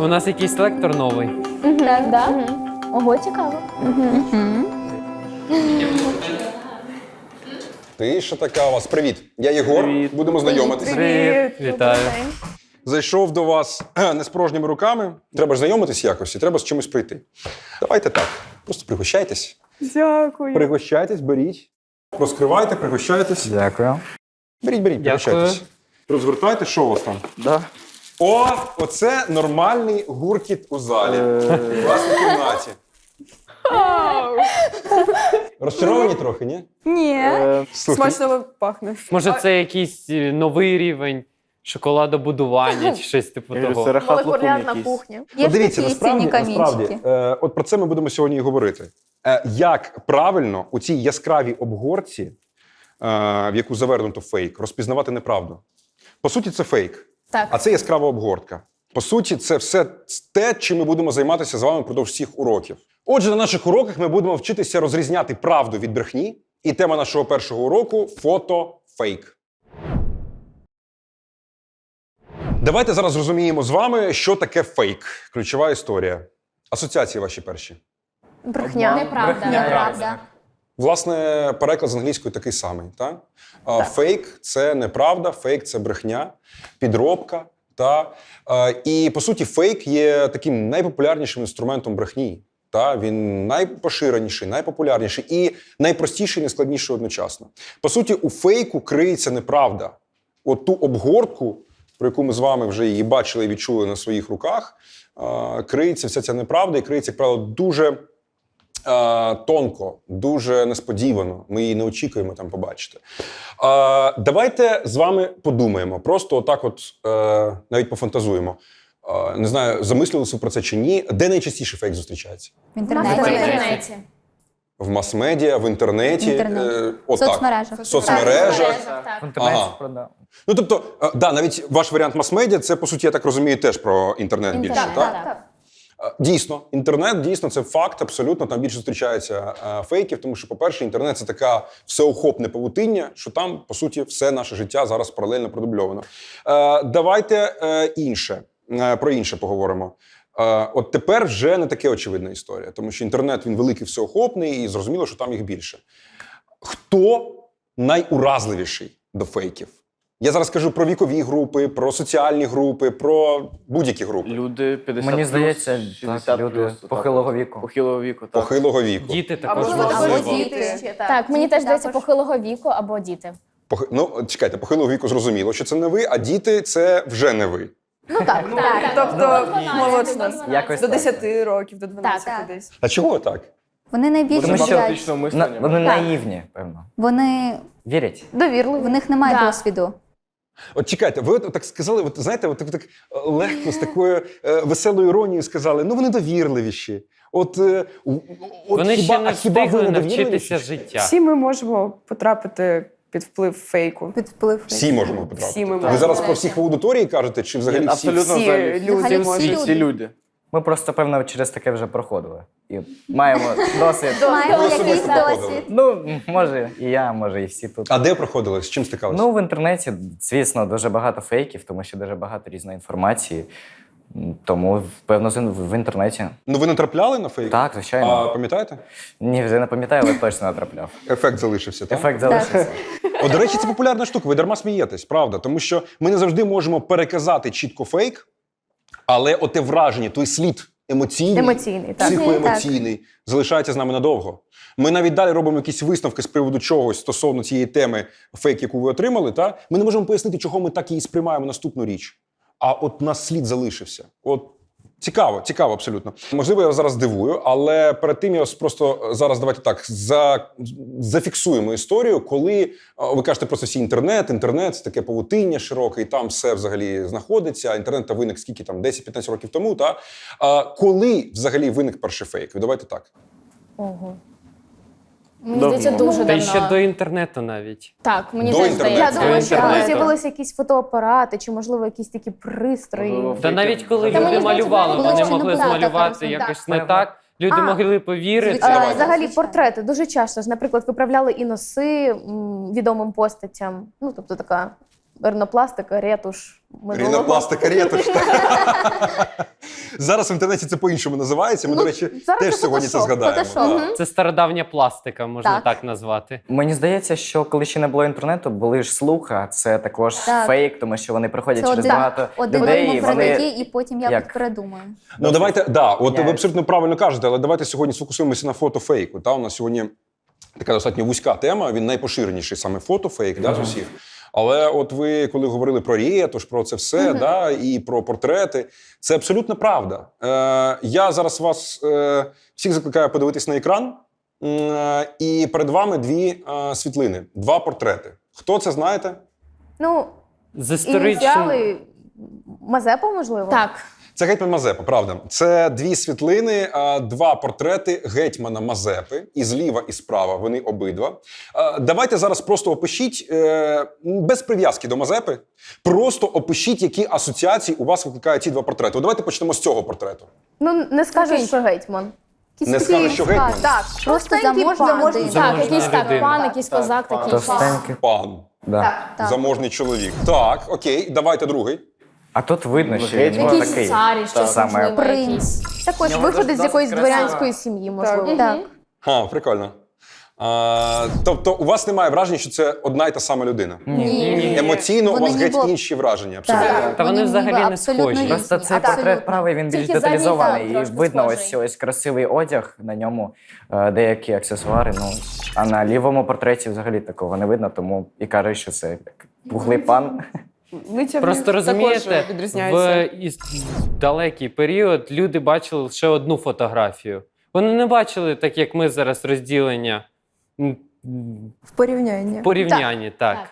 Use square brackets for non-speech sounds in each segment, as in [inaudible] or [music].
У нас якийсь лектор новий. Так, да? Ого, цікаво. Ти що така у вас? Привіт. Я Єгор. Привіт. Будемо знайомитися. Привіт, вітаю. Зайшов до вас кхе, не з порожніми руками. Треба ж знайомитись якось і треба з чимось прийти. Давайте так. Просто пригощайтесь. Дякую. Пригощайтесь, беріть. Розкривайте, пригощайтесь. Дякую. Беріть, беріть, Дякую. пригощайтесь. Розгортайте, що у вас там? Да. О, оце нормальний гуркіт у залі. У вас у кімнаті. Розчаровані трохи, ні? Ні. Е, Смачно пахне. Може, це якийсь е, новий рівень шоколадобудування чи щось типу того. Молекулярна кухня. От дивіться, насправді, насправді е, от про це ми будемо сьогодні і говорити. Е, як правильно у цій яскравій обгорці, е, в яку завернуто фейк, розпізнавати неправду. По суті, це фейк. Так. А це яскрава обгортка. По суті, це все те, чим ми будемо займатися з вами впродовж всіх уроків. Отже, на наших уроках ми будемо вчитися розрізняти правду від брехні. І тема нашого першого уроку фото фейк. Давайте зараз зрозуміємо з вами, що таке фейк. Ключова історія. Асоціації ваші перші. Брехня. Неправда. Неправда. Власне, переклад з англійської такий самий. Та? А, Фейк це неправда, фейк це брехня, підробка. Та? І по суті, фейк є таким найпопулярнішим інструментом брехні. Та? Він найпоширеніший, найпопулярніший і найпростіший, і найскладніший одночасно. По суті, у фейку криється неправда. От ту обгортку, про яку ми з вами вже її бачили і відчули на своїх руках, криється вся ця неправда і криється, як правило, дуже тонко, дуже несподівано. Ми її не очікуємо там побачити. Е, давайте з вами подумаємо. Просто отак, от е, навіть пофантазуємо. Е, не знаю, замислювалися про це чи ні. Де найчастіше фейк зустрічається? В В інтернеті. інтернеті. В мас-медіа, в інтернеті, В інтернеті. е, соцмережах. В соцмережах. В інтернеті Ага. продав. Ну тобто, е, да, навіть ваш варіант мас-медіа, це по суті, я так розумію, теж про інтернет більше. Так, так? Е, Дійсно, інтернет дійсно це факт. Абсолютно там більше зустрічається е, фейків, тому що, по-перше, інтернет це така всеохопне павутиння, що там, по суті, все наше життя зараз паралельно продубльовано. Е, давайте інше про інше поговоримо. От тепер вже не таке очевидна історія, тому що інтернет він великий всеохопний, і зрозуміло, що там їх більше. Хто найуразливіший до фейків? Я зараз кажу про вікові групи, про соціальні групи, про будь-які групи Люди 50 Мені здається, плюс, так, люди плюс, так. похилого віку. Похилого віку, так. похилого віку. Діти також Або можливо. діти. Так, мені теж здається похилого віку або діти. Похи... Ну, чекайте, похилого віку зрозуміло, що це не ви, а діти це вже не ви. Ну так, так. Тобто молодшина. Якось До так. 10 років, до 12 Так. десь. А чого так? Вони найбільше Тому що критичного На, вони наївні, певно. Вони Вірять. Довірливі. в них немає Да. досвіду. От чекайте, ви от так сказали, от знаєте, от так, так е, легко, з такою е, веселою іронією сказали, ну вони довірливіші. От, е, от Вони хіба, ще не а хіба ви встигли не навчитися життя. Всі ми можемо потрапити під вплив фейку. Під вплив. Всі можемо потрапити. Всі ми ви можемо. зараз про всіх в аудиторії кажете, чи взагалі Ні, всі? абсолютно Всі взагалі. люди Взагалі можуть. Всі, всі люди. Ми просто, певно, через таке вже проходили. І маємо досвід. Маємо якийсь проходили. досвід. Ну, може, і я, може, і всі тут. А де проходили? З чим стикалися? Ну, в інтернеті, звісно, дуже багато фейків, тому що дуже багато різної інформації. М, Тому, певно, з- в інтернеті. Ну ви не трапляли на фейк? Так, звичайно. А пам'ятаєте? Ні, вже не пам'ятаю, але точно натрапляв. Ефект залишився, так? Ефект залишився. О, до речі, це популярна штука. Ви дарма смієтесь, правда? Тому що ми не завжди можемо переказати чітко фейк, але оте враження, той слід емоційний, Емоційний, так. психоемоційний, залишається з нами надовго. Ми навіть далі робимо якісь висновки з приводу чогось стосовно цієї теми фейк, яку ви отримали. Та? Ми не можемо пояснити, чого ми так її сприймаємо наступну річ. А от нас слід залишився. От Цікаво, цікаво, абсолютно. Можливо, я зараз дивую, але перед тим я просто зараз давайте так за, зафіксуємо історію, коли ви кажете просто всі інтернет, інтернет це таке павутиння широке, і там все взагалі знаходиться. Інтернет та виник скільки там 10-15 років тому. Та а, коли взагалі виник перший фейк? Давайте так. Ого. Мені Давно. здається, дуже Та й давно. ще до інтернету навіть. Так, мені До теж інтернету. здається. Я думаю, що інтернету. з'явилися якісь фотоапарати, чи можливо якісь такі пристрої. Можливо, Та навіть коли Та люди здається, малювали, було вони ще могли набагато змалювати хорошо. якось Так. не так. Люди А. могли повірити. А, Давайте. взагалі, портрети дуже часто ж, наприклад, виправляли і носи м, відомим постатям. Ну, тобто така ринопластика, ретуш. минулого. Рінопластика ретуш. [laughs] Зараз в інтернеті це по-іншому називається. Ми, Ну, до речі, зараз теж це сьогодні це фотошоп, згадаємо. фотошоп. Так. Це стародавня пластика, можна Так. так, назвати. Мені здається, що коли ще не було інтернету, були ж слухи, а це також Так. фейк, тому що вони приходять Це через один, багато один людей. і вони... вони... і потім я як? передумаю. Ну давайте, да, от ви абсолютно правильно кажете, але давайте сьогодні сфокусуємося на фотофейку. Та у нас сьогодні така достатньо вузька тема. Він найпоширеніший саме фотофейк, да, з усіх. Але от ви коли говорили про рієтуш, про це все, да, і про портрети, це абсолютно правда. Е, я зараз вас е, всіх закликаю подивитись на екран. Е, І перед вами дві е, світлини, два портрети. Хто це знаєте? Ну, З історичним... ініціали Мазепа, можливо? Так, Це гетьман Мазепа, правда. Це дві світлини, два портрети гетьмана Мазепи, і зліва, і справа. Вони обидва. Давайте зараз просто опишіть е, без прив'язки до Мазепи. Просто опишіть, які асоціації у вас викликають ці два портрети. От Давайте почнемо з цього портрету. Ну, не скажеш, що гетьман. Не скажеш, що гетьман? Так, Просто пан. людина. Так, якийсь так, пан, якийсь козак такий. Пан, Да. так. заможний чоловік. Так, окей, давайте другий. А тут видно, що він був Якийсь такий. царі, щось Саме можливо, принц. Також нього виходить з досить якоїсь красиво. дворянської сім'ї, можливо. Так. А, прикольно. А, тобто, у вас немає враження, що це одна й та сама людина. Ні. Емоційно у Вони вас геть ніби- інші враження. Абсолютно. Так. Та вони взагалі ніби не абсолютно схожі. різні. Просто цей Абсолютно. портрет правий, він більш Тільки задній деталізований. фон І трошки видно схожий. ось ось красивий одяг на ньому, е, деякі аксесуари. Ну а на лівому портреті взагалі такого не видно, тому і кажуть, що це пухлий пан. Лиця Просто розумієте, також в із- далекий період люди бачили лише одну фотографію. Вони не бачили, так як ми зараз, розділення м, м, В порівнянні. в порівнянні. Так. Так.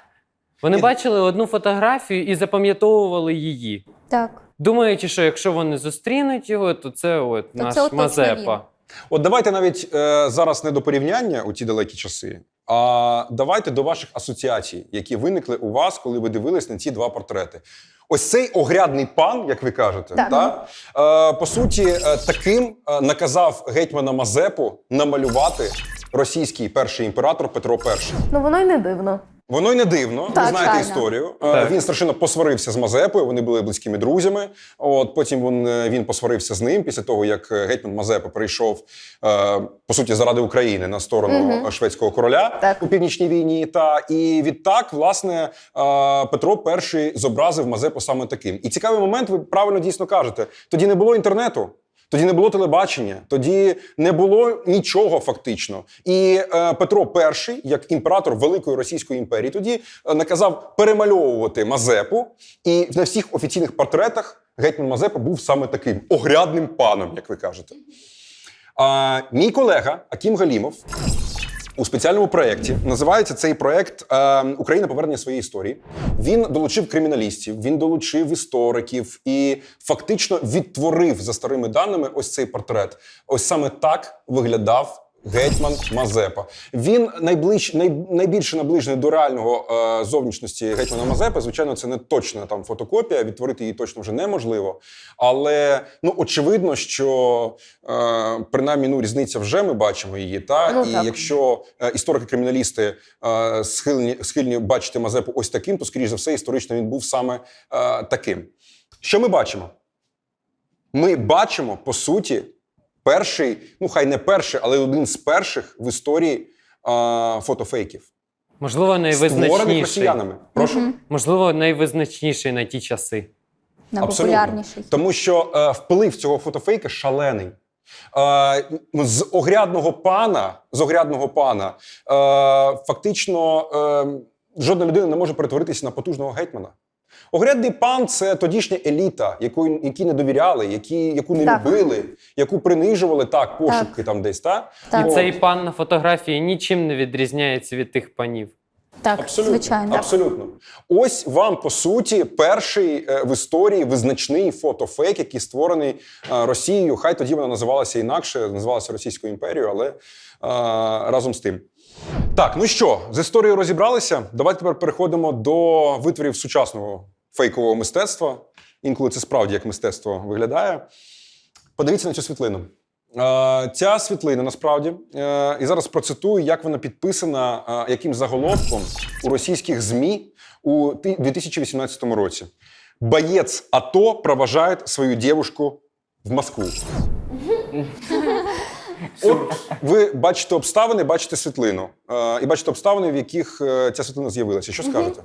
Вони бачили одну фотографію і запам'ятовували її. Так. Думаючи, що якщо вони зустрінуть його, то це от То наш це точно Мазепа. От давайте навіть е, зараз не до порівняння у ті далекі часи, а давайте до ваших асоціацій, які виникли у вас, коли ви дивились на ці два портрети. Ось цей огрядний пан, як ви кажете, Так. та, е, по суті, е, таким е, наказав гетьмана Мазепу намалювати російський перший імператор Петро І. Ну, воно й не дивно. Воно й не дивно. ви знаєте правильно. історію. Е, Так. Він страшенно посварився з Мазепою. Вони були близькими друзями. От потім він, е, він посварився з ним після того, як е, гетьман Мазепа прийшов по суті заради України на сторону е, шведського короля Так. у північній війні. Та і відтак, власне, Петро І зобразив Мазепу саме таким. І цікавий момент, ви правильно дійсно кажете. Тоді не було інтернету. Тоді не було телебачення, тоді не було нічого фактично. І е, Петро І, як імператор Великої Російської імперії, тоді е, наказав перемальовувати Мазепу. І на всіх офіційних портретах гетьман Мазепа був саме таким огрядним паном, як ви кажете. А, мій колега Акім Галімов у спеціальному проєкті називається цей проєкт е, Україна повернення своєї історії. Він долучив криміналістів, він долучив істориків і фактично відтворив за старими даними ось цей портрет. Ось саме так виглядав. Гетьман Мазепа. Він найближ, най, найбільше наближений до реального е, зовнішності гетьмана Мазепи. Звичайно, це не точна там фотокопія, відтворити її точно вже неможливо. Але ну очевидно, що е, принаймні ну, різниця вже ми бачимо її. Та Ну, і так. якщо е, історики-криміналісти е, схильні, схильні бачити Мазепу ось таким, то скоріш за все, історично він був саме е, таким. Що ми бачимо? Ми бачимо, по суті, перший, ну хай не перший, але один з перших в історії е, фотофейків, Можливо, створених найвизначніший. росіянами. Прошу. Можливо, найвизначніший на ті часи. Найпопулярніший. Тому що е, вплив цього фотофейка шалений. Е, з огрядного пана, з огрядного пана, е, фактично е, жодна людина не може перетворитися на потужного гетьмана. Огрядний пан це тодішня еліта, яку, які не довіряли, які, яку не Так. любили, яку принижували так, пошепки там десь. Та? Так. І От. цей пан на фотографії нічим не відрізняється від тих панів. Так. Абсолютно. звичайно. Абсолютно. Ось вам, по суті, перший е, в історії визначний фотофейк, який створений е, Росією. Хай тоді вона називалася інакше, називалася Російською імперією, але е, разом з тим. Так, ну що, з історією розібралися. Давайте тепер переходимо до витворів сучасного фейкового мистецтва. Інколи це справді як мистецтво виглядає. Подивіться на цю світлину. Е, Ця світлина насправді, е, і зараз процитую, як вона підписана, е, яким заголовком у російських ЗМІ у 2018 році. Боєць АТО проважає свою девушку в Москву. От ви бачите обставини, бачите світлину. І бачите обставини, в яких ця світлина з'явилася. Що скажете?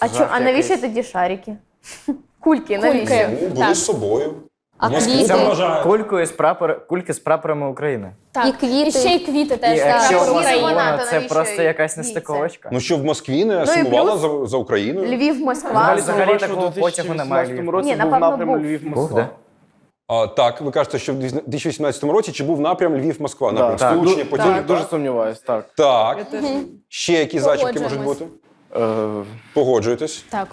А, чо, а навіщо тоді шарики? [laughs] Кульки, навіщо? Кульки. Ну, були Так. з собою. А В квіти? проважають. Кулькою з прапор... кульки з прапорами України. Так. І квіти. І ще й квіти теж. І так. якщо у вас України, воно, то це навіщо просто якась нестиковочка. Ну що в Москві не і сумувала за, за Україною? Львів, Москва. Взагалі, Ну, взагалі такого потягу немає. Львів. році Ні, був напевно, був. Львів-Москва. А, так, ви кажете, що в 2018 році чи був напрям Львів-Москва? Да, Напрям сполучення потягів. дуже, дуже сумніваюсь, так. Так. Я теж Ще які зачіпки можуть Погоджуємось. бути? Е, Погоджуєтесь? Так.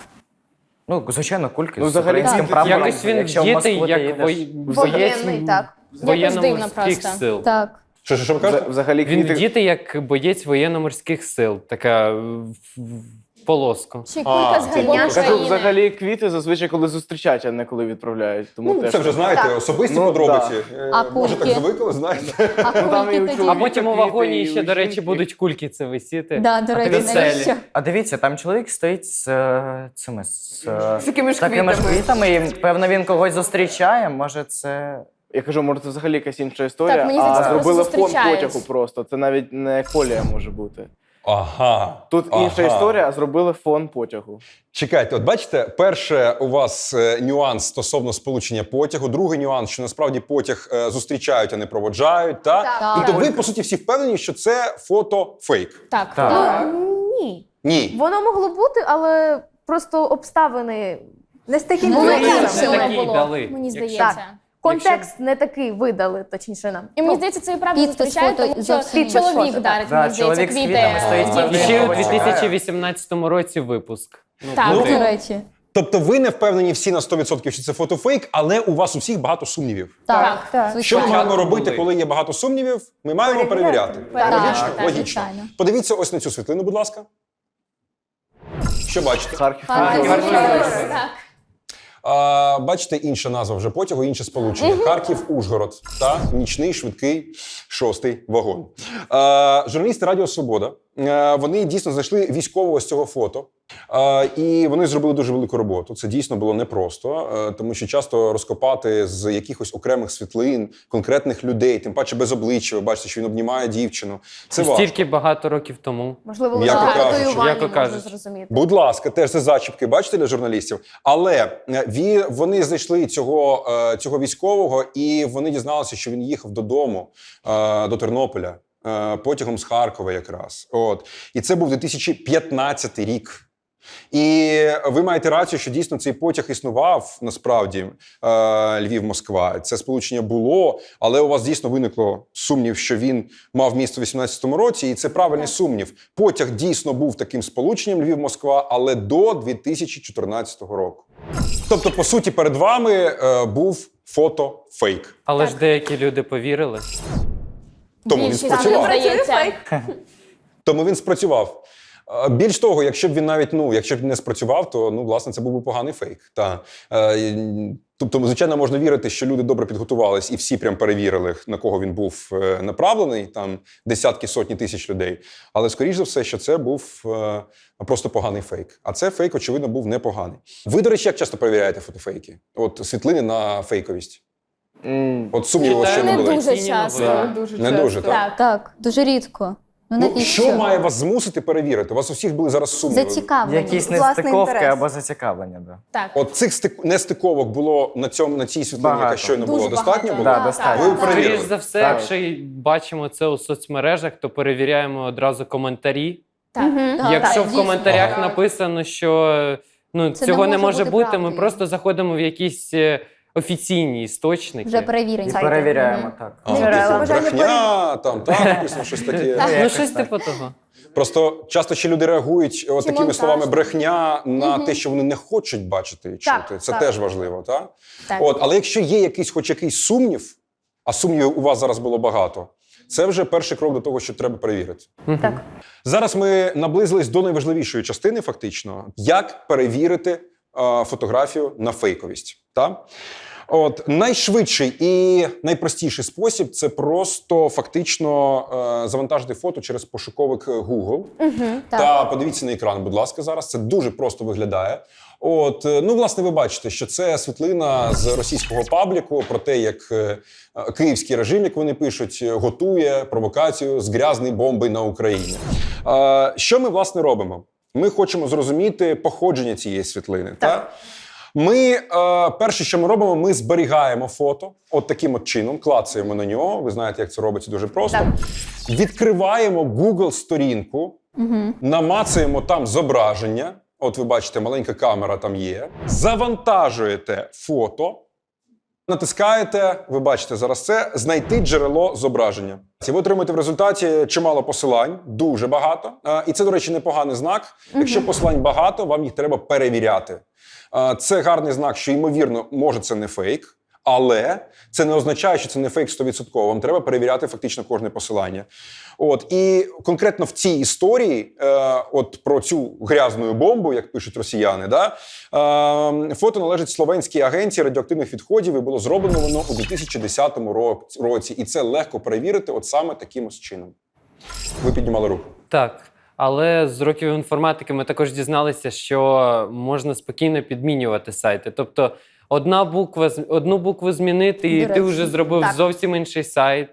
Ну, звичайно, кульки Ну, з взагалі, українським так. прапором. Якось він Якщо в вдітий, Москву як Воєнний, так. воєнно-морських просто. сил. Так. Що, що, що ви кажете? взагалі Він квіти... вдітий як боєць воєнно-морських сил, така в, в полоску. Ще кулька з Кажу, взагалі квіти зазвичай коли зустрічають, а не коли відправляють. Тому Ну, теж це вже знаєте, Так. особисті Ну, подробиці. Е, А Може, так кульки? звикли, знаєте. А там і кульки у тоді. А чоловіка потім у квіти, вагоні ще, у до речі, жінки. будуть кульки це висіти. Да, до речі, веселі. навіщо? А дивіться, там чоловік стоїть з е, цими з, е, З такими ж такими ж квітами. квітами, і певно він когось зустрічає. Може, це Я кажу, може, це взагалі якась інша історія, Так, мені здається, а просто зробили фон зустрічають. потягу просто. Це навіть не колія може бути. Ага. Тут інша ага. історія, зробили фон потягу. Чекайте, от бачите, перше у вас е, нюанс стосовно сполучення потягу. Другий нюанс, що насправді потяг е, зустрічають, а не проводжають. Та? Так. Тобто ви, по суті, всі впевнені, що це фото фейк. Так. Так. Ну, ні. Ні. Воно могло бути, але просто обставини не з таким Якщо- здається. Так. Контекст не такий видали, точніше нам. І мені Ну, здається, це і правда підпис фото тому що зовсім чоловік дарить, Да, мені здається, чоловік з квіти. стоїть. І ще у 2018 році випуск. Ну, Так, Ну, до речі. Тобто ви не впевнені всі на 100%, що це фото фейк, але у вас у всіх багато сумнівів. Так. так. Що ми маємо робити, коли є багато сумнівів? Ми маємо Перевіряти. перевіряти. Так, Логічно? так, Логічно. Подивіться ось на цю світлину, будь ласка. Що бачите? Харків. Харків. Харків. Так. А, бачите, інша назва вже потягу, інше сполучення. Харків, Ужгород та нічний швидкий шостий вагон. А, журналісти Радіо Свобода вони дійсно знайшли військового з цього фото. І вони зробили дуже велику роботу. Це дійсно було непросто, тому що часто розкопати з якихось окремих світлин конкретних людей, тим паче без обличчя. Ви бачите, що він обнімає дівчину. Це. Стільки багато років тому. Можливо, лише кажучи. татуювання можна кажучи. зрозуміти. Будь ласка, теж це зачіпки, бачите для журналістів. Але е, вони знайшли цього, е, цього військового, і вони дізналися, що він їхав додому е, до Тернополя е, потягом з Харкова, якраз. От і це був 2015 рік. І ви маєте рацію, що дійсно цей потяг існував насправді е, Львів-Москва. Це сполучення було, але у вас дійсно виникло сумнів, що він мав місто в 18-му році, і це правильний сумнів. Потяг дійсно був таким сполученням Львів-Москва, але до 2014 року. Тобто, по суті, перед вами е, був фото фейк. Але ж деякі люди повірили. Тому він спрацював. Тому він спрацював. Більш того, якщо б він навіть ну, якщо б не спрацював, то ну власне це був би поганий фейк. Та е, тобто, звичайно, можна вірити, що люди добре підготувались і всі прям перевірили, на кого він був е, направлений, там десятки сотні тисяч людей. Але скоріш за все, що це був е, просто поганий фейк. А це фейк, очевидно, був непоганий. Ви, до речі, як часто перевіряєте фотофейки? От світлини на фейковість. М, От ще Читаю не Не дуже часто. новини. Дуже Не часто. дуже, так? Так. Так, дуже рідко. Ну, Ну, навіщо? що має вас змусити перевірити? У вас у всіх були зараз сумніви. Зацікавлення. якісь власний нестиковки інтерес. або зацікавлення. Да. Так. От цих стик... нестиковок було на цьому на цій світлині, яка Багато. щойно Дуже було достатньо багато. було. Да, достатньо. Ви перевірили. Скоріш за все, Так. якщо й бачимо це у соцмережах, то перевіряємо одразу коментарі. Так. Мгм. Так, Якщо так, в дійсно. коментарях написано, що ну, Це цього не не може може бути бути, ми правдою. просто заходимо в якісь е, офіційні істочники. Вже перевірені. І Сайти. перевіряємо Мгм. так. А, Джерела. типу, брехня, там, так, написано щось таке. Ну, щось так. типу того. Просто часто ще люди реагують от Чи такими монтаж. словами брехня на Мгм. те, що вони не хочуть бачити і Так. Це так. теж важливо, так? Так. От, але якщо є якийсь, хоч якийсь сумнів, а сумнівів у вас зараз було багато, це вже перший крок до того, що треба перевірити. Так. Зараз ми наблизились до найважливішої частини, фактично, як перевірити е, фотографію на фейковість. Та? От найшвидший і найпростіший спосіб це просто фактично е, завантажити фото через пошуковик Google. так. Та подивіться на екран, будь ласка, зараз. Це дуже просто виглядає. От, е, ну, власне, ви бачите, що це світлина з російського пабліку про те, як е, е, київський режим, як вони пишуть, е, готує провокацію з грязної бомби на Україні. Е, що ми власне робимо? Ми хочемо зрозуміти походження цієї світлини. Та? Ми е, перше, що ми робимо, ми зберігаємо фото от таким от чином, клацаємо на нього. Ви знаєте, як це робиться дуже просто. Так. Відкриваємо Google сторінку, намацуємо там зображення. От ви бачите, маленька камера там є. Завантажуєте фото, натискаєте, ви бачите зараз це, знайти джерело зображення. Ви отримаєте в результаті чимало посилань, дуже багато. І це, до речі, непоганий знак. Якщо посилань багато, вам їх треба перевіряти. Це гарний знак, що ймовірно, може, це не фейк. Але це не означає, що це не фейк 100%. Вам треба перевіряти фактично кожне посилання. От і конкретно в цій історії, е, от про цю грязну бомбу, як пишуть росіяни, да, е, фото належить словенській агенції радіоактивних відходів і було зроблено воно у 2010 ро- році. І це легко перевірити, от саме таким ось чином. Ви піднімали руку. Так. Але з років інформатики ми також дізналися, що можна спокійно підмінювати сайти. Тобто, одна буква, з- одну букву змінити, і До ти речі, вже зробив так. зовсім інший сайт,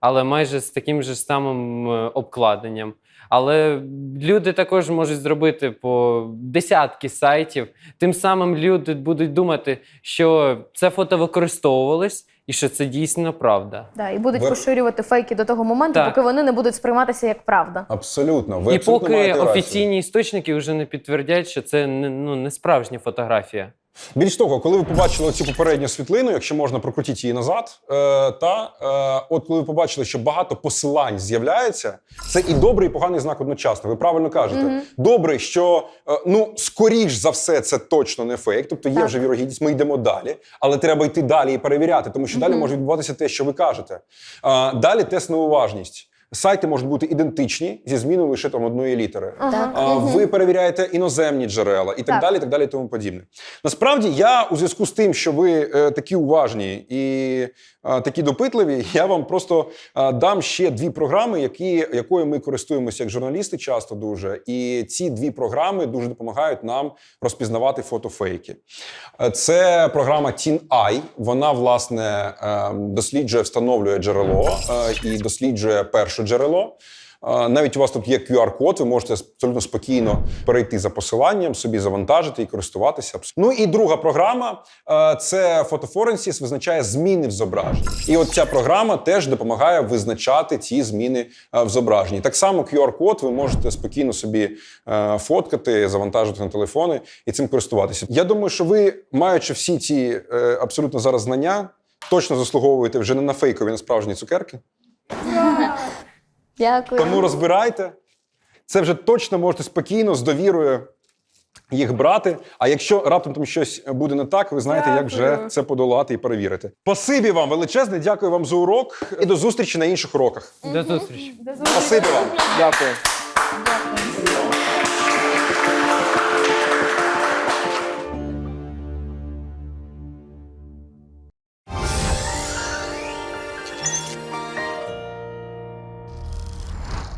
але майже з таким же самим е, обкладенням. Але люди також можуть зробити по десятки сайтів. Тим самим люди будуть думати, що це фото використовувалось і що це дійсно правда. Да, і будуть Ви- поширювати фейки до того моменту, Так. поки вони не будуть сприйматися як правда. Абсолютно. Ви і абсолютно поки маєте рацію. офіційні істочники вже не підтвердять, що це не, ну, не справжня фотографія. Більш того, коли ви побачили цю попередню світлину, якщо можна прокрутіть її назад, е, та е, от коли ви побачили, що багато посилань з'являється, це і добрий, і поганий знак одночасно. Ви правильно кажете. Добре, що е, ну скоріш за все це точно не фейк, тобто є Так. вже вірогідність. Ми йдемо далі, але треба йти далі і перевіряти, тому що далі може відбуватися те, що ви кажете. Е, далі тест на уважність. Сайти можуть бути ідентичні зі зміною лише там одної літери. Ага. А, Ви перевіряєте іноземні джерела і так, Так. далі, і так далі, і тому подібне. Насправді, я у зв'язку з тим, що ви е, такі уважні і е, такі допитливі, [laughs] я вам просто е, дам ще дві програми, які, якою ми користуємося як журналісти часто дуже. І ці дві програми дуже допомагають нам розпізнавати фотофейки. Е, Це програма TinEye. Вона власне е, досліджує, встановлює джерело е, і досліджує перше джерело. Навіть у вас тут є QR-код, ви можете абсолютно спокійно перейти за посиланням, собі завантажити і користуватися. Ну і друга програма це Photoforensis, визначає зміни в зображенні. І от ця програма теж допомагає визначати ці зміни в зображенні. Так само QR-код ви можете спокійно собі фоткати, завантажити на телефони і цим користуватися. Я думаю, що ви, маючи всі ці е, абсолютно зараз знання, точно заслуговуєте вже не на фейкові, на справжні цукерки. Дякую. Тому розбирайте. Це вже точно можете спокійно, з довірою їх брати. А якщо раптом там щось буде не так, ви знаєте, як вже це подолати і перевірити. Спасибі вам величезне, дякую вам за урок і до зустрічі на інших уроках. До зустрічі. Спасибі вам. Дякую. Дякую.